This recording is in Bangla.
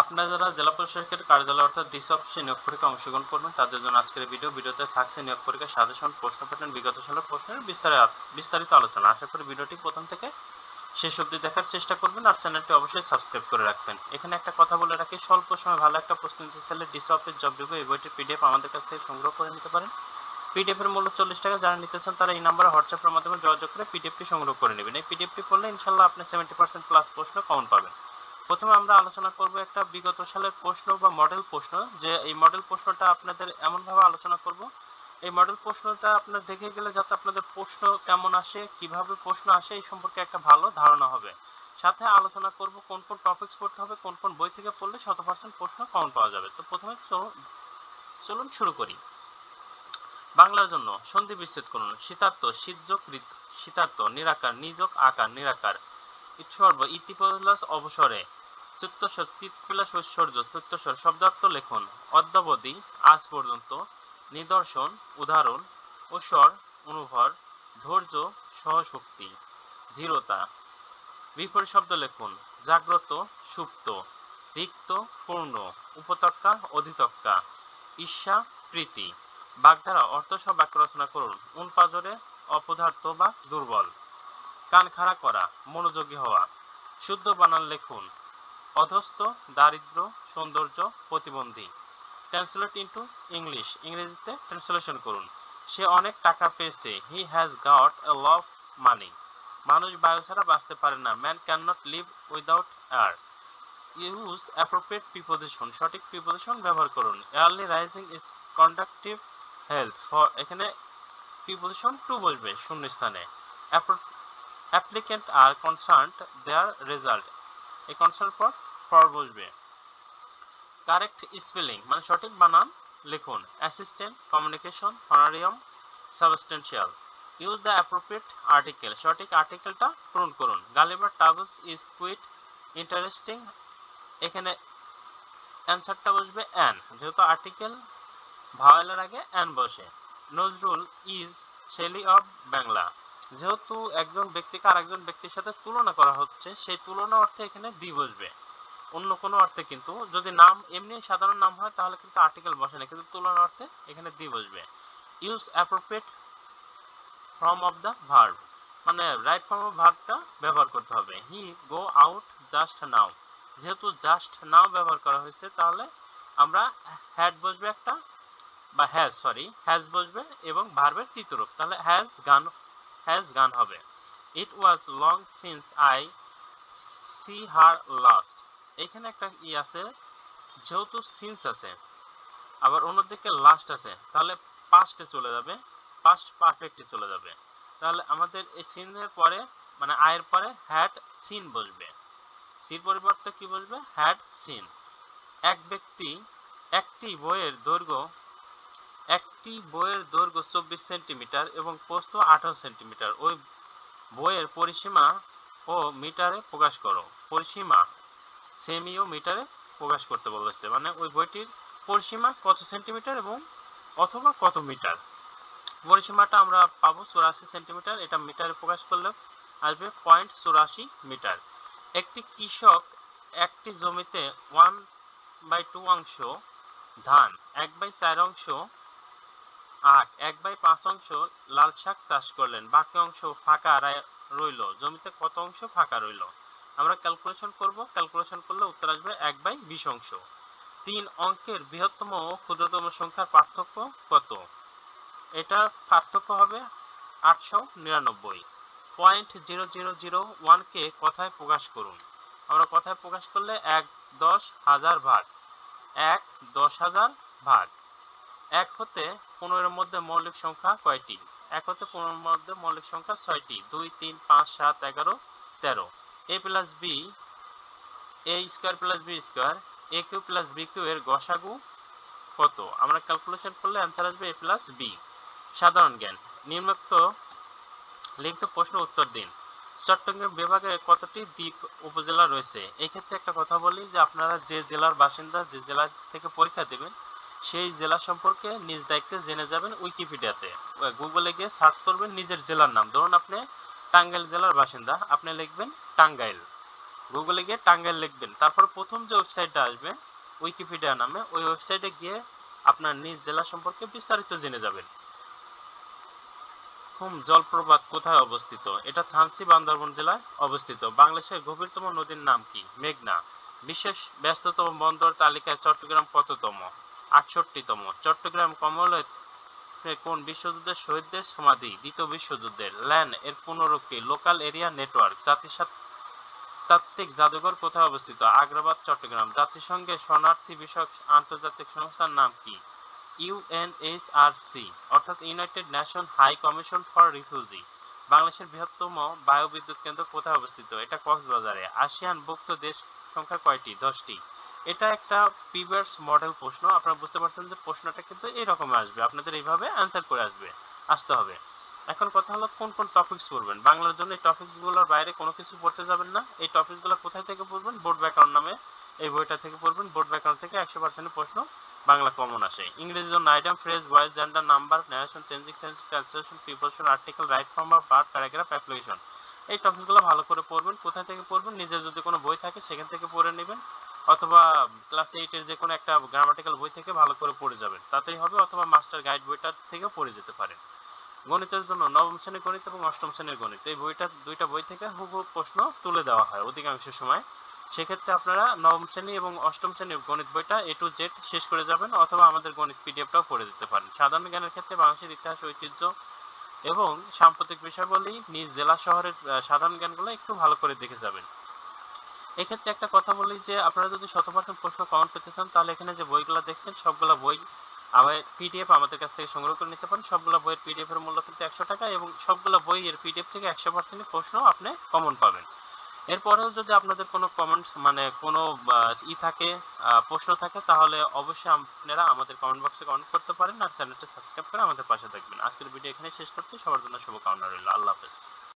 আপনারা যারা জেলা প্রশাসকের কার্যালয় অর্থাৎ ডিসি অফিসে নিয়োগ পরীক্ষা অংশগ্রহণ করবেন, তাদের জন্য আজকের ভিডিও ভিডিওতে থাকছে নিয়োগ পরীক্ষার সাজেশন, প্রশ্ন প্যাটার্ন, বিগত সালের প্রশ্নের বিস্তারিত বিস্তারিত আলোচনা। আশা করি ভিডিওটি প্রথম থেকে শেষ অবধি দেখার চেষ্টা করবেন আর চ্যানেলটি অবশ্যই সাবস্ক্রাইব করে রাখবেন। এখানে একটা কথা বলে রাখি, স্বল্প সময় ভালো একটা প্রশ্ন নিতে চাইলে ডিসি অফিস জব ডিবো এই বইটির পিডিএফ আমাদের কাছ থেকে সংগ্রহ করে নিতে পারেন। পিডিএফ এর মূল্য চল্লিশ টাকা, যারা নিতে চান তারা এই নাম্বারে হোয়াটসঅ্যাপের মাধ্যমে যোগাযোগ করে পিডিএফটি সংগ্রহ করে নেবেন। এই পিডিএফটি পড়লে ইনশাল্লাহ আপনি সেভেন্টি পার্সেন্ট প্লাস প্রশ্ন কমন পাবেন। প্রথমে আমরা আলোচনা করব একটা বিগত সালের প্রশ্ন বা মডেল প্রশ্ন, যে এই মডেল প্রশ্নটা আপনাদের এমনভাবে আলোচনা করব। এই মডেল প্রশ্নটা আপনার দেখে গেলে যাতে আপনাদের প্রশ্ন কেমন আসে, কীভাবে প্রশ্ন আসে, এই সম্পর্কে একটা ভালো ধারণা হবে। সাথে আলোচনা করব কোন কোন টপিকস পড়তে হবে, কোন কোন বই থেকে পড়লে শত পার্সেন্ট প্রশ্ন কমন পাওয়া যাবে। তো প্রথমে চলুন- শুরু করি। বাংলার জন্য সন্ধি বিচ্ছেদ করুন। শীতার্থ, শীতযোগ, শীতার্থ, নিরাকার, নিযোগ, আকার, নিরাকার। ইৎসর্ব ইতি প্লাস অবসরে। চিত্তস্বর চিত প্লাস ঐশ্বর্য চিত্তস্বর শব্দার্থ লেখন, অদ্যাবধি আজ পর্যন্ত নিদর্শন, উদাহরণ, ঐশ্বর, অনুভর, ধৈর্য, সহশক্তি, ধীরতা, বিপরীত শব্দ লেখুন, জাগ্রত, সুপ্ত, রিক্ত, পূর্ণ, উপত্যকা অধিতক্কা ঈর্ষা, প্রীতি। বাগধারা অর্থ সহ বাক্য রচনা করুন, উন পাজরে অপদার্থ বা দুর্বল। কান খাড়া করা, মনোযোগী হওয়া। শুদ্ধ বানান লেখুন। অধস্থ, দারিদ্র, সৌন্দর্য, প্রতিবন্ধী। ট্রান্সলেট ইনটু ইংলিশ ইংরেজিতে ট্রান্সলেশন করুন। সে অনেক টাকা পেয়েছে। He has got a lot money মানুষ বায়ু ছাড়া বাঁচতে পারে না। Man can not live without air use appropriate preposition সঠিক প্রিপোজিশন ব্যবহার করুন। Early rising is conductive health for এখানে প্রিপোজিশন টু বসবে শূন্য স্থানে applicant are concerned their result এই কনসার্ন ফর ফর বসবে। কারেক্ট স্পেলিং মানে সঠিক বানান লিখুন। Assistant communication honorarium substantial use the appropriate article সঠিক আর্টিকেলটা পূরণ করুন। Gulliver's Travels is quite interesting এখানে অ্যান্সারটা বসবে অ্যান যেহেতু আর্টিকেল ভাওয়েলের আগে অ্যান বসে। Nazrul is Shelley of Bangla যেহেতু একজন ব্যক্তিকে আরেকজন ব্যক্তির সাথে তুলনা করা হচ্ছে, সেই তুলনা অর্থে এখানে দি বসবে। অন্য কোনো অর্থে কিন্তু, যদি নাম, এমনি সাধারণ নাম হয়, তাহলে কিন্তু আর্টিকেল বসে না, কিন্তু তুলনা অর্থে এখানে দি বসবে। Use appropriate form of the verb মানে রাইট ফর্ম অফ ভার্বটা ব্যবহার করতে হবে। হি গো আউট জাস্ট নাও যেহেতু জাস্ট নাও ব্যবহার করা হয়েছে, তাহলে আমরা হ্যাড বসবে একটা, বা হ্যাজ সরি হ্যাজ বসবে এবং ভার্বের তৃতীয় রূপ। তাহলে হ্যাজ গান হ্যাজ গান হবে it was long since I see her last এখানে একটা ই আছে যেহেতু সিন্স আছে, আবার অন্যদিকে লাস্ট আছে। তাহলে পাস্টে চলে যাবে পাস্ট পারফেক্টে চলে যাবে। তাহলে আমাদের এই সিনের পরে মানে আয়ের পরে হ্যাড সিন বসবে। সির পরিবর্তে কি বসবে? হ্যাড সিন এক ব্যক্তি, একটি বইয়ের দৈর্ঘ্য একটি বইয়ের দৈর্ঘ্য চব্বিশ সেন্টিমিটার এবং প্রস্থ আঠারো সেন্টিমিটার। ওই বইয়ের পরিসীমা ও মিটারে প্রকাশ করো। পরিসীমা সেমি ও মিটারে প্রকাশ করতে বলেছে। মানে ওই বইটির পরিসীমা কত সেন্টিমিটার এবং অথবা কত মিটার? পরিসীমাটা আমরা পাবো চুরাশি সেন্টিমিটার। এটা মিটারে প্রকাশ করলে আসবে পয়েন্ট চুরাশি মিটার। একটি কৃষক একটি জমিতে ওয়ান বাই টু অংশ ধান, এক বাই চার অংশ আখ এক বাই পাঁচ অংশ লাল শাক চাষ করলেন। বাকি অংশ ফাঁকা রইল। জমিতে কত অংশ ফাঁকা রইল? আমরা ক্যালকুলেশন করব। ক্যালকুলেশন করলে উত্তর আসবে এক বাই বিশ অংশ। তিন অঙ্কের বৃহত্তম ও ক্ষুদ্রতম সংখ্যার পার্থক্য কত? এটা পার্থক্য হবে আটশো নিরানব্বই। পয়েন্ট জিরো জিরো জিরো ওয়ানকে কথায় প্রকাশ করুন। আমরা কথায় প্রকাশ করলে এক দশ হাজার ভাগ। এক দশ হাজার ভাগ। এক হতে পনেরোর মধ্যে মৌলিক সংখ্যা কয়টি? এক হতে পনেরোর মধ্যে মৌলিক সংখ্যা ছয়টি। দুই, তিন, পাঁচ, সাত, এগারো, তেরো। A plus B, A square plus B square, A cube plus B cube এর গসাগু কত? আমরা ক্যালকুলেশন করলে অ্যান্সার আসবে এ প্লাস বি। সাধারণ জ্ঞান, নিম্নোক্ত লিখিত প্রশ্ন উত্তর দিন। চট্টগ্রাম বিভাগে কতটি দ্বীপ উপজেলা রয়েছে? এই ক্ষেত্রে একটা কথা বলি যে আপনারা যে জেলার বাসিন্দা যে জেলা থেকে পরীক্ষা দেবেন সেই জেলা সম্পর্কে নিজ দায়িত্বে জেনে যাবেন উইকিপিডিয়াতে। গুগলে গিয়ে সার্চ করবেন নিজের জেলার নাম। ধরুন আপনি টাঙ্গাইল জেলার বাসিন্দা। আপনি লিখবেন টাঙ্গাইল। গুগলে গিয়ে টাঙ্গাইল লিখবেন। তারপর প্রথম যে ওয়েবসাইটটা আসবে উইকিপিডিয়া নামে, ওই ওয়েবসাইটে গিয়ে আপনার নিজ জেলা সম্পর্কে বিস্তারিত জেনে যাবেন। হুম জলপ্রপাত কোথায় অবস্থিত? এটা থানসি বান্দরবন জেলায় অবস্থিত। বাংলাদেশের গভীরতম নদীর নাম কি? মেঘনা। বিশেষ ব্যস্ততম বন্দর তালিকায় চট্টগ্রাম কততম? আটষট্টিতম। চট্টগ্রাম কমলয়ে কোন বিশ্বযুদ্ধের শহীদদের সমাধি? দ্বিতীয় বিশ্বযুদ্ধের ল্যান এর পুনরুক্তি, লোকাল এরিয়া নেটওয়ার্ক জাতিসত্তাত্ত্বিক জাদুঘর কোথায় অবস্থিত? আগ্রাবাদ, চট্টগ্রাম। জাতিসংঘের শরণার্থী বিষয়ক আন্তর্জাতিক সংস্থার নাম কি? ইউএনএইচআরসি অর্থাৎ United Nation high commission for refugee. বাংলাদেশের বৃহত্তম বায়ুবিদ্যুৎ কেন্দ্র কোথায় অবস্থিত? এটা কক্সবাজারে। আসিয়ান ভুক্ত দেশ সংখ্যা কয়টি? দশটি। এটা একটা পিভার্স মডেল প্রশ্ন। আপনারা বুঝতে পারছেন যে প্রশ্নটা কিন্তু এরকম আসবে। আপনাদের এইভাবে অ্যান্সার করে আসবে, আসতে হবে। এখন কথা হলো কোন কোন টপিকস পড়বেন। বাংলার জন্য এই টপিকসগুলোর বাইরে কোনো কিছু পড়তে যাবেন না। এই টপিকসগুলো কোথায় থেকে পড়বেন? বোর্ড ব্যাকরণ নামে এই বইটা থেকে পড়বেন। বোর্ড ব্যাকরণ থেকে একশো পার্সেন্টের প্রশ্ন বাংলা কমন আসে। ইংরেজি জন্য item phrase voice gender number narration changing sense translation preposition article right form of verb paragraph application এই টপিকগুলো ভালো করে পড়বেন। কোথা থেকে পড়বেন? নিজের যদি কোনো বই থাকে, সেখান থেকে পড়ে নেবেন। অথবা ক্লাস এইটের যে কোনো একটা গ্রামাটিক্যাল বই থেকে ভালো করে পড়ে যাবেন। তাতেই হবে, অথবা মাস্টার গাইড বইটা থেকেও পড়ে যেতে পারেন। গণিতের জন্য নবম শ্রেণির গণিত এবং অষ্টম শ্রেণির গণিত, এই বইটা দুইটা বই থেকে হুবহু প্রশ্ন তুলে দেওয়া হয় অধিকাংশ সময়। সেক্ষেত্রে আপনারা নবম শ্রেণি এবং অষ্টম শ্রেণির গণিত বইটা এ টু জেড শেষ করে যাবেন, অথবা আমাদের গণিত পিডিএফটাও পড়ে দিতে পারেন। সাধারণ জ্ঞানের ক্ষেত্রে বাংলাদেশের ইতিহাস, ঐতিহ্য এবং সাম্প্রতিক বিষয়াবলী নিজ জেলা শহরের সাধারণ জ্ঞানগুলো একটু ভালো করে দেখে যাবেন। এক্ষেত্রে একটা কথা বলি যে, আপনারা যদি শত পার্সেন্ট প্রশ্ন কমন পেতে চান, তাহলে এখানে যে বইগুলো দেখছেন, সবগুলো বই আমার পিডিএফ আমাদের কাছ থেকে সংগ্রহ করে নিতে পারেন। সবগুলো বইয়ের পিডিএফ এর মূল্য কিন্তু একশো টাকা এবং সবগুলো বইয়ের পিডিএফ থেকে একশো পার্সেন্ট প্রশ্ন আপনি কমন পাবেন। এরপরেও যদি আপনাদের কোনো কমেন্টস মানে কোনো ই থাকে প্রশ্ন থাকে, তাহলে অবশ্যই আপনারা আমাদের কমেন্ট বক্সে কমেন্ট করতে পারেন আর চ্যানেলটা সাবস্ক্রাইব করে আমাদের পাশে থাকবেন। আজকের ভিডিও এখানে শেষ করছি। সবার জন্য শুভকামনা রইল। আল্লাহ হাফেজ।